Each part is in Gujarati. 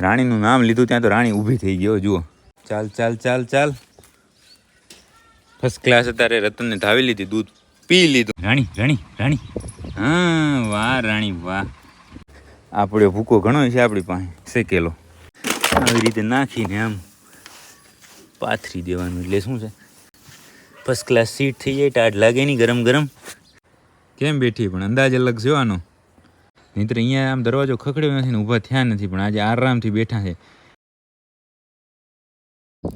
રાણીનું નામ લીધું ત્યાં તો રાણી ઊભી થઈ ગયો જુઓ. ચાલ ચાલ ચાલ ચાલ. ફર્સ્ટ ક્લાસ અત્યારે રતનને ધાવી લીધી દૂધ પી લીધું. રાણી રાણી રાણી. હા વાહ રાણી વાહ. આપણો ભૂકો ઘણો છે આપણી પાસે. શેકેલો આવી રીતે નાખીને આમ પાથરી દેવાનું એટલે શું છે? ફર્સ્ટ ક્લાસ સીટ થઈ જાય ટાઢ લાગે નહીં ગરમ ગરમ. કેમ બેઠી પણ? અંદાજ અલગ આનો. નહીંતર અહીંયા આમ દરવાજો ખખડ્યો નથી ને ઊભા થયા નથી, પણ આજે આરામથી બેઠા છે.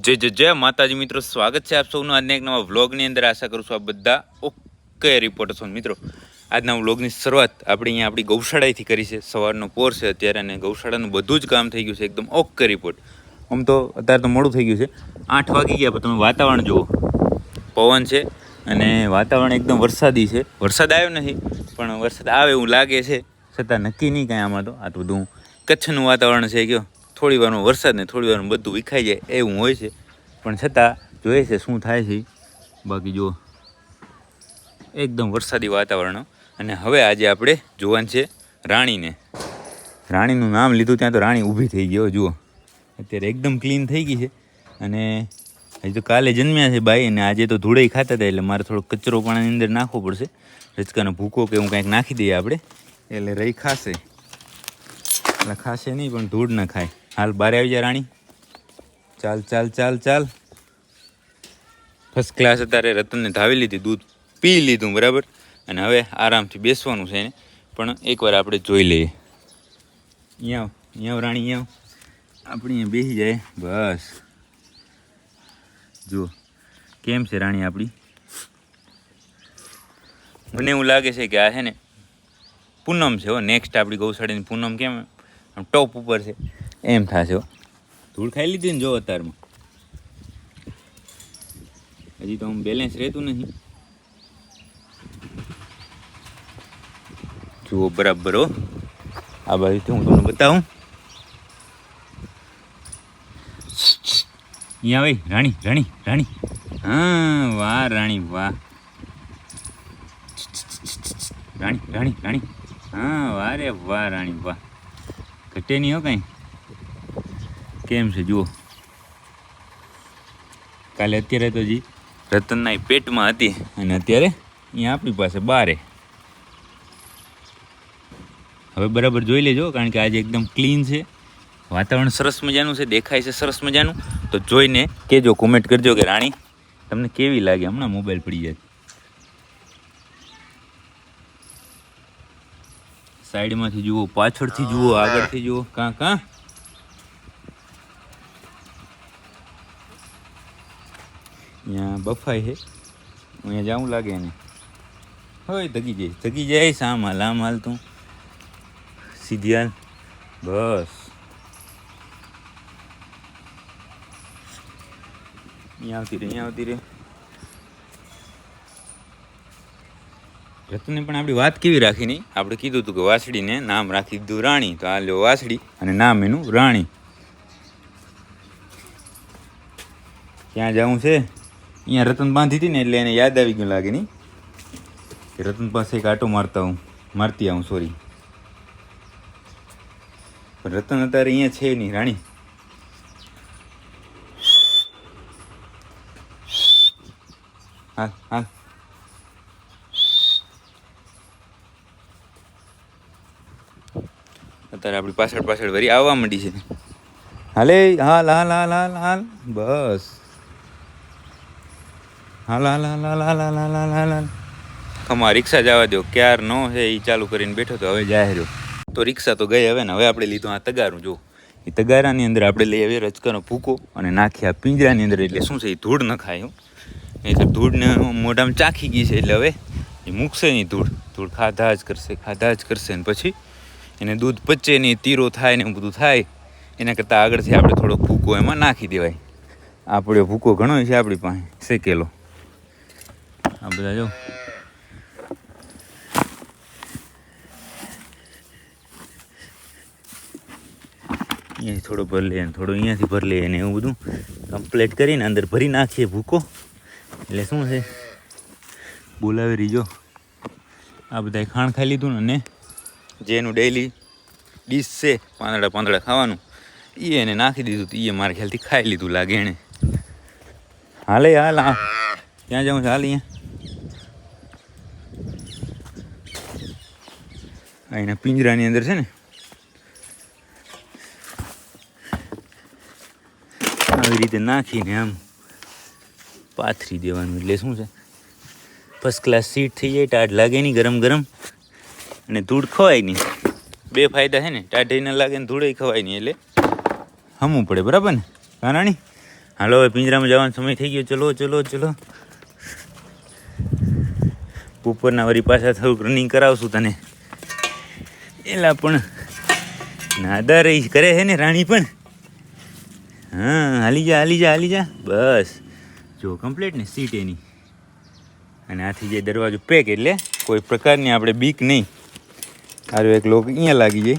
જય જય જય, માતાજી મિત્રો, સ્વાગત છે આપ સૌનું આજના એક નવા વ્લોગની અંદર. આશા કરું છું આપ બધા ઓકે રિપોર્ટર છો. મિત્રો, આજના વ્લોગની શરૂઆત આપણે અહીંયા આપણી ગૌશાળાએથી કરી છે. સવારનો પોર છે અત્યારે અને ગૌશાળાનું બધું જ કામ થઈ ગયું છે. એકદમ ઓકે રિપોર્ટ આમ તો અત્યારે તો મોડું થઈ ગયું છે. આઠ વાગી ગયા, પણ તમે વાતાવરણ જુઓ. પવન છે અને વાતાવરણ એકદમ વરસાદી છે. વરસાદ આવ્યો નથી, પણ વરસાદ આવે એવું લાગે છે. છતાં નક્કી નહીં કાંઈ આમાં તો. આ બધું કચ્છનું વાતાવરણ છે કયો. થોડી વારમાં વરસાદ ને થોડી વારમાં બધું વિખાઈ જાય એવું હોય છે. પણ છતાં જોઈએ છે શું થાય છે. બાકી જુઓ. એકદમ વરસાદી વાતાવરણ. અને હવે આજે આપણે જોવાનું છે રાણીને. રાણીનું નામ લીધું ત્યાં તો રાણી ઊભી થઈ ગયો જુઓ. અત્યારે એકદમ ક્લીન થઈ ગઈ છે. અને હજી તો કાલે જન્મ્યા છે ભાઈ અને આજે તો ધૂળે ખાતા હતા એટલે મારે થોડો કચરો પણ આની અંદર નાખવો પડશે. રચકાનો ભૂકો કે હું કાંઈક નાખી દઈએ આપણે. એટલે રહી ખાશે. એટલે ખાશે નહીં, પણ ધૂળ ન ખાય. હાલ બારે આવી જાય રાણી. ચાલ ચાલ ચાલ ચાલ. ફર્સ્ટ ક્લાસ અત્યારે રતનને ધાવી લીધી, દૂધ પી લીધું, બરાબર? અને હવે આરામથી બેસવાનું છે એને. પણ એકવાર આપણે જોઈ લઈએ. અહીંયા અહીંયા રાણી અહીંયા. આપણે અહીંયા બેસી જાય. બસ. જુઓ, કેમ છે રાણી આપણી? મને એવું લાગે છે કે આ છે ને પૂનમ છે હો નેક્સ્ટ આપણી ગૌશાળાની પૂનમ કેમ? આમ ટોપ ઉપર છે. એમ થશે હો. ધૂળ ખાઈ લીધી ને જો અત્યારમાં હજી તો આમ બેલેન્સ રહેતું નથી. જુઓ બરાબર હો. આ બાજુથી હું તમને બતાવું. અહીંયા ભાઈ રાણી રાણી રાણી. હા, વાહ, રાણી વાહ. રાણી રાણી રાણી. હા વાહ રે વાહ રાણી વાહ. ઘટે નહીં હો કાંઈ. કેમ છે, જુઓ. કાલે અત્યારે તો જી રતનના પેટમાં હતી અને અત્યારે અહીંયા આપણી પાસે બારે. હવે બરાબર જોઈ લેજો, કારણ કે આજે એકદમ ક્લીન છે. વાતાવરણ સરસ મજાનું છે, દેખાય છે સરસ મજાનું. તો જોઈને કેજો કોમેન્ટ કરજો કે રાણી, તમને કેવી લાગે? હમણાં મોબાઈલ પડી જાય. સાઈડમાંથી જુઓ પાછળથી જુઓ આગળથી જુઓ. કાં કાં? અહીંયા બફાઈ છે અહીંયા જાવું લાગે એને. હવે ધગી જાય. ધગી જાય સામ હાલ આમ હાલ તું. સીધી હાલ. બસ. અહીંયા આવતી રહે અહીંયા આવતી રહે રતને પણ આપણી વાત કેવી રાખી નહીં આપણે કીધું હતું કે વાસળીને નામ રાખી દીધું રાણી. તો આ લ્યો વાસળી અને નામ એનું રાણી. ક્યાં જવું છે? અહીંયા રતન બાંધી હતી ને એટલે એને યાદ આવી ગયું લાગે નહીં કે રતન પાસે એક આટો મારતા હું. મારતી આવું સોરી પણ રતન અત્યારે અહીંયા છે નહીં, રાણી. હાલ હાલ. અત્યારે આપણી પાછળ પાછળ વરી આવવા માંડી છે હાલે હાલ હાલ હાલ હાલ હાલ બસ હાલ હાલ હાલ હાલ હાલ હાલ હાલ હાલ હાલ ખમા રિક્ષા જવા દો ક્યાર નો છે એ ચાલુ કરીને બેઠો તો હવે જાય રહ્યો તો રિક્ષા તો ગઈ હવે ને હવે આપણે લીધું આ તગારું જો એ તગારાની અંદર આપણે લઈ આવીએ રચકાનો ભૂકો અને નાખીએ આ પિંજરાની અંદર એટલે શું છે એ ધૂળ ન ખાય તો ધૂળને મોઢામાં ચાખી ગઈ છે એટલે હવે એ મૂકશે નહીં ધૂળ ધૂળ ખાધા જ કરશે ખાધા જ કરશે ને પછી એને દૂધ પચે નહીં, તીરો થાય ને એવું બધું થાય. એના કરતાં આગળથી આપણે થોડો ભૂકો એમાં નાખી દેવાય. આપણો ભૂકો ઘણો છે આપણી પાસે, શેકેલો. આ બધા જો. અહીંયાથી થોડો ભરી લઈએ થોડો અહીંયાથી ભરી લઈએ ને એવું બધું કમ્પ્લીટ કરીને અંદર ભરી નાખીએ ભૂકો. એટલે શું છે? બોલાવી રીજો. આ બધાય ખાણ ખાઈ લીધું ને જે એનું ડેઈલી ડીશ છે, પાંદડા પાંદડા ખાવાનું એ એને નાખી દીધું એ મારા ખ્યાલથી ખાઈ લીધું લાગે એણે હાલે, હાલ ક્યાં જાઉં છું? હાલ અહીંયા. અહીંના પિંજરાની અંદર છે ને. આવી રીતે નાખીને આમ પાથરી દેવાનું. એટલે શું છે? ફર્સ્ટ ક્લાસ સીટ થઈ જાય, ટાઢ લાગે નહીં ગરમ ગરમ. અને ધૂળ ખવાય નહીં. બે ફાયદા છે ને ટાઢી ન લાગે ને ધૂળે ખવાય નહીં એટલે હમવું પડે, બરાબર ને? કારાણી હાલો, હવે પિંજરામાં જવાનો સમય થઈ ગયો. ચલો ચલો ચલો. ઉપરના વરી પાછા થોડુંક રનિંગ કરાવશું તને. એલા પણ નાદા રહી કરે છે ને રાણી પણ? હા, હાલી જા હાલી જા હાલી જા. બસ. જો કમ્પ્લીટ ને સીટ એની. અને આથી જે દરવાજો પેક એટલે કોઈ પ્રકારની આપણે બીક નહીં. આરો એક લોક અહીંયા લાગી જાય.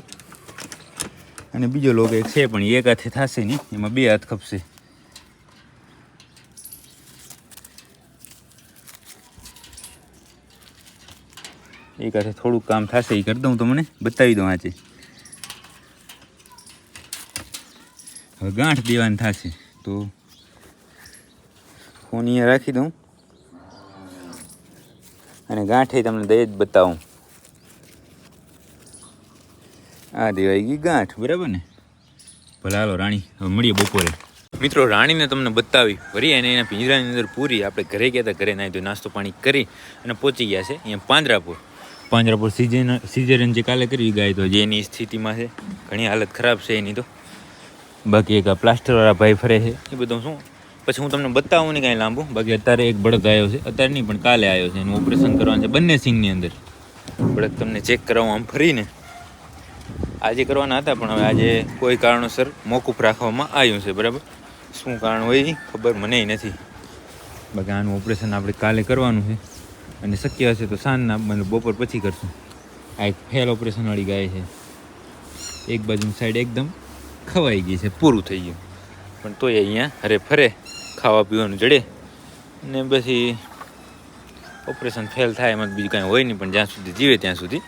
અને બીજો લોક એક છે પણ એક હાથે થશે નહીં. એમાં બે હાથ ખપશે. એક હાથે થોડુંક કામ થશે, એ કરી દઉં તમને. બતાવી દઉં આજે. હવે ગાંઠ દેવાની થશે. તો ફોન અહીંયા રાખી દઉં. અને ગાંઠે તમને દઈ જ બતાવું. આ દેવાઈ ગઈ ગાંઠ, બરાબર ને? ભલે હાલો, રાણી, હવે મળીએ બપોરે. મિત્રો, રાણીને તમને બતાવી, ફરી અને એના પિંજરાની અંદર પૂરી. આપણે ઘરે ગયા હતા, ઘરે નાહી નાસ્તો પાણી કરી અને પહોંચી ગયા છે અહીંયા પાંજરાપુર. પાંજરાપુર સિઝન સિઝરન જે કાલે કરી ગાય તો જે એની સ્થિતિમાં છે. ઘણી હાલત ખરાબ છે એની તો. બાકી એક પ્લાસ્ટરવાળા ભાઈ ફરે છે. એ બધું શું? પછી હું તમને બતાવું નહીં કાંઈ લાંબુ. બાકી અત્યારે એક બળદ આવ્યો છે. અત્યારે નહીં, પણ કાલે આવ્યો છે. એનું ઓપરેશન કરવાનું છે બંને સિંગની અંદર. બળદ તમને ચેક કરાવું આમ ફરીને. આજે કરવાના હતા, પણ હવે આજે કોઈ કારણોસર મોકૂફ રાખવામાં આવ્યું છે, બરાબર? શું કારણ હોય ખબર મને નથી. બાકી આનું ઓપરેશન આપણે કાલે કરવાનું છે. અને શક્ય હશે તો સાંજના મને બપોર પછી કરશું. આ એક ફેલ ઓપરેશનવાળી ગાય છે. એક બાજુની સાઈડ એકદમ ખવાઈ ગઈ છે, પૂરું થઈ ગયું. પણ તોય અહીંયા હરે ફરે ખાવા પીવાનું જડે. ને પછી ઓપરેશન ફેલ થાય એમાં બીજું કાંઈ હોય નહીં, પણ જ્યાં સુધી જીવે ત્યાં સુધી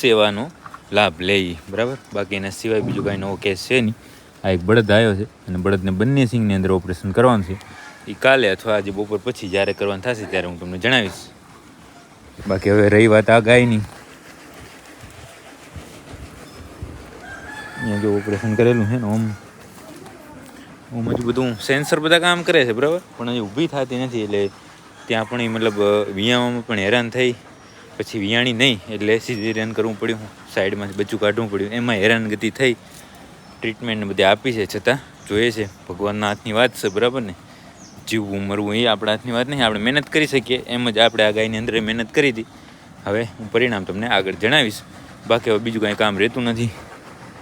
સેવાનો લાભ લઈ. બરાબર? બાકી એના સિવાય બીજું કાંઈ નવો કેસ છે નહીં. આ એક બળદ આવ્યો છે અને બળદને બંને સિંગની અંદર ઓપરેશન કરવાનું છે. એ કાલે અથવા આજે બપોર પછી જ્યારે કરવાનું થશે ત્યારે હું તમને જણાવીશ. બાકી હવે રહી વાત આ ગાયની. અહીંયા જો ઓપરેશન કરેલું છે ને ઓમ. ઓમ હજુ બધું સેન્સર બધા કામ કરે છે, બરાબર? પણ હજી ઊભી થતી નથી એટલે ત્યાં પણ એ મતલબ વિયામાં પણ હેરાન થઈ. પછી વિયાણી નહીં એટલે સિઝેરિયન કરવું પડ્યું. સાઈડમાંથી બચ્ચું કાઢવું પડ્યું. એમાં હેરાનગતિ થઈ. ટ્રીટમેન્ટ બધી આપી છે છતાં જોઈએ છે. ભગવાનના હાથની વાત છે, બરાબર ને? જીવવું, મરવું એ આપણા હાથની વાત નહીં. આપણે મહેનત કરી શકીએ. એમ જ આપણે આ ગાયની અંદર મહેનત કરી હતી. હવે હું પરિણામ તમને આગળ જણાવીશ. બાકી હવે બીજું કાંઈ કામ રહેતું નથી.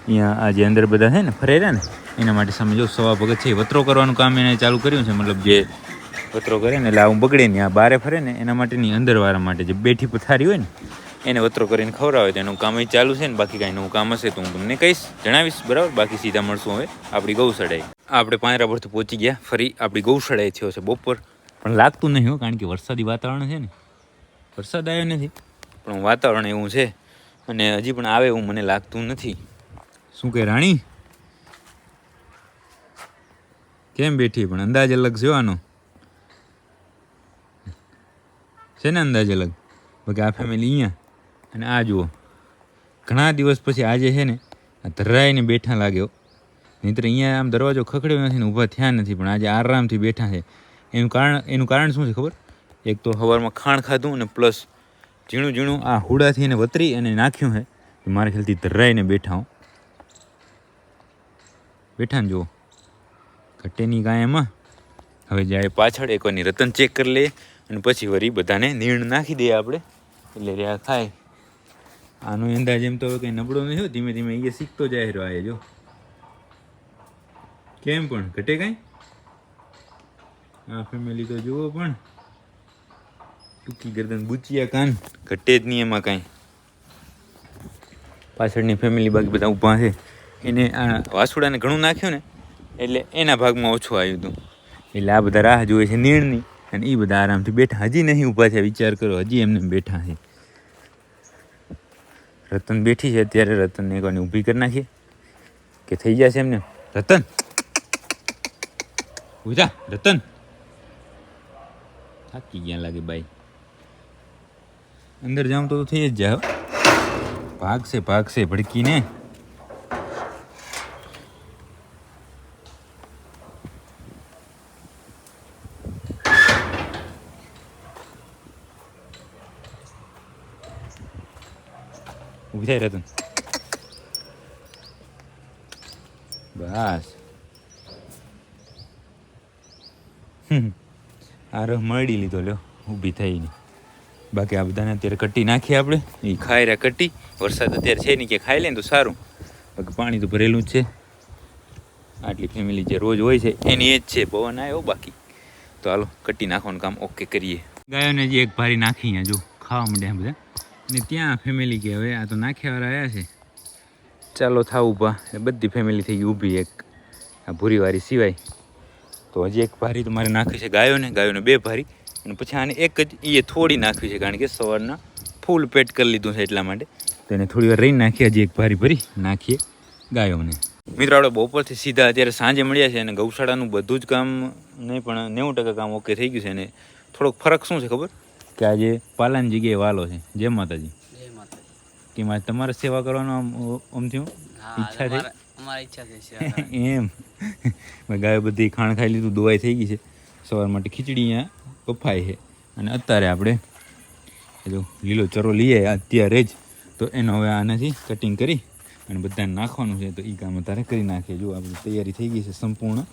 અહીંયા આ જે અંદર બધા છે ને ફરે રહ્યા ને, એના માટે સામે જો સવા ભગત છે. વતરો કરવાનું કામ એને ચાલુ કર્યું છે. મતલબ જે વતરો કરે ને, એટલે આવું બગડે નહીં આ બારે ફરે ને, એના માટેની અંદરવાળા માટે જે બેઠી પથારી હોય ને એને વતરો કરીને ખવડાવે તો એનું કામ ચાલુ છે ને બાકી કાંઈ નવું કામ હશે તો હું તમને કહીશ. જણાવીશ, બરાબર? બાકી સીધા મળશું હવે. આપણી ગૌશાળાએ. આપણે પાંજરા પરથી પહોંચી ગયા. ફરી આપણી ગૌશાળાએ થયો છે બપોર. પણ લાગતું નહીં હો, કારણ કે વરસાદી વાતાવરણ છે ને. વરસાદ આવ્યો નથી, પણ વાતાવરણ એવું છે. અને હજી પણ આવે એવું મને લાગતું નથી. શું કે રાણી? કેમ બેઠી? પણ અંદાજ અલગ છે છે ને અંદાજ અલગ? બાકી આ ફેમિલી અહીંયા. અને આ જુઓ, ઘણા દિવસ પછી આજે છે ને ધરાઈને બેઠા લાગ્યો નહીંતર અહીંયા આમ દરવાજો ખખડ્યો નથી ને ઊભા થયા નથી, પણ આજે આરામથી બેઠા છે. એનું કારણ એનું કારણ શું છે ખબર? એક તો હવારમાં ખાણ ખાધું અને પ્લસ ઝીણું ઝીણું આ હુડાથી એને વતરી અને નાખ્યું છે. મારા ખ્યાલથી ધરાઈને બેઠા હું. બેઠા ને જુઓ. ઘટેની એમાં. હવે જાય પાછળ એકવારની રતન ચેક કરી લઈએ અને પછી વળી બધાને નીણ નાખી દઈએ આપણે. એટલે રહ્યા ખાય. આનો અંદાજ એમ તો હવે કંઈ નબળો નહીં ધીમે ધીમે એ શીખતો જાય રહ્યો આ જો. કેમ પણ, ઘટે કાંઈ? આ ફેમિલી તો જુઓ પણ. ટૂંકી ગરદન બુચિયા કાન, ઘટે જ નહીં એમાં કાંઈ. પાછળની ફેમિલી બાકી બધા ઊભા છે. એને આ વાસુડાને ઘણું નાખ્યું ને, એટલે એના ભાગમાં ઓછું આવ્યું હતું એટલે આ બધા રાહ જોવે છે નીણની, અને એ બધા આરામથી બેઠા. હજી નહીં ઊભા છે, વિચાર કરો, હજી એમને બેઠા છે. રતન બેઠી છે, અત્યારે રતનને એકવાની ઊભી કરી નાખીએ. કે થઈ જશે એમને? રતન! ઉજા રતન! થાકી ગયા લાગે બાઈ. અંદર જાઉં તો થઈ જ હો. ભાગશે ભાગશે ભડકીને. ઊભી થાય રતન બસ. આરો મળી લીધો લ્યો ઊભી થઈને બાકી આ બધાને અત્યારે કટ્ટી નાખીએ આપણે એ ખાઈ રહ્યા કટ્ટી વરસાદ અત્યારે છે નહીં કે ખાઈ લે ને તો સારું બાકી પાણી તો ભરેલું જ છે આટલી ફેમિલી જે રોજ હોય છે એની એ જ છે પવન આવ્યો બાકી તો હાલો કટ્ટી નાખવાનું કામ ઓકે કરીએ ગાયોને જે એક ભારી નાખી અહીંયા જો ખાવા માંડ્યા બધા ને ત્યાં ફેમિલી કે હવે આ તો નાખ્યાવાળા આવ્યા છે. ચાલો થાવ ઊભા એ બધી ફેમિલી થઈ ગઈ ઊભી એક. આ ભૂરીવારી સિવાય. તો હજી એક ભારી તો મારે નાખી છે ગાયોને. ગાયોને બે ભારી. અને પછી આને એક જ એ થોડી નાખવી છે કારણ કે સવારના ફૂલ પેટ કરી લીધું છે એટલા માટે. તો એને થોડી વાર રહીને નાખીએ. હજી એક ભારી ભરી નાખીએ ગાયોને. મિત્રો, આપણે બપોરથી સીધા અત્યારે સાંજે મળ્યા છે અને ગૌશાળાનું બધું જ કામ નહીં, પણ નેવું ટકા કામ ઓકે થઈ ગયું છે અને થોડોક ફરક શું છે ખબર? કે આજે પાલાની જગ્યાએ વાલો છે. જય માતાજી. કે મારે તમારે સેવા કરવાનો આમ થયું? ઈચ્છા થઈ? એમ. મેં ગાય બધી ખાણ ખાઈ લીધું દવાઈ થઈ ગઈ છે. સવાર માટે ખીચડી અહીંયા બફાઈ છે. અને અત્યારે આપણે જો લીલો ચરો લઈએ અત્યારે જ. તો એનો હવે આનાથી કટિંગ કરી અને બધાને નાખવાનું છે. તો એ કામ અત્યારે કરી નાખીએ. જો આપણી તૈયારી થઈ ગઈ છે સંપૂર્ણ.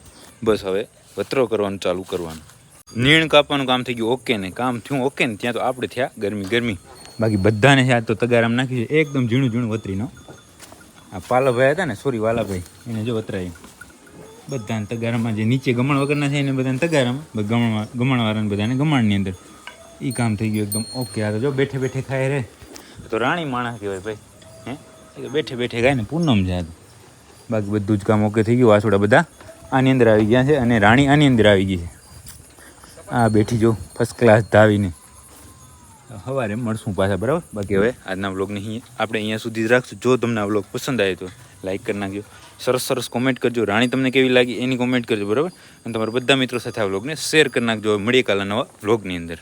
બસ હવે વતરો કરવાનું ચાલુ કરવાનું. નીણ કાપવાનું કામ થઈ ગયું. ઓકે ને, કામ થયું, ઓકે ને, ત્યાં તો આપણે થયા ગરમી ગરમી. બાકી બધાને છે આ તો તગારામ નાખી છે. એકદમ ઝીણું ઝીણું વતરીનો. આ પાલાભાઈ હતા ને, સોરી, વાલાભાઈ, એને જો વતરાય. બધાને તગારામાં જે નીચે ગમણ વગરના છે, એને બધાને તગારામાં. ગમણમાં ગમણવાળાને બધાને ગમણની અંદર. એ કામ થઈ ગયું એકદમ ઓકે. આ તો જો બેઠે બેઠે ખાય રે. તો રાણી માણસ કહેવાય ભાઈ. હે? બેઠે બેઠે ખાય ને, પૂનમ જાય બાકી બધું જ કામ ઓકે થઈ ગયું. વાસોડા બધા આની અંદર આવી ગયા છે અને રાણી આની અંદર આવી ગઈ છે. આ બેઠી જો ફર્સ્ટ ક્લાસ ધાવીને. સવારે મળશું પાછા, બરાબર? બાકી હવે આજના વ્લોગને આપણે અહીંયા સુધી જ રાખશું. જો તમને આ વ્લોગ પસંદ આવે તો લાઈક કરી નાખજો. સરસ સરસ કોમેન્ટ કરજો. રાણી તમને કેવી લાગી એની કોમેન્ટ કરજો, બરાબર? અને તમારા બધા મિત્રો સાથે આ વ્લોગને શેર કરી નાખજો. મળીએ કાલના નવા વ્લોગની અંદર.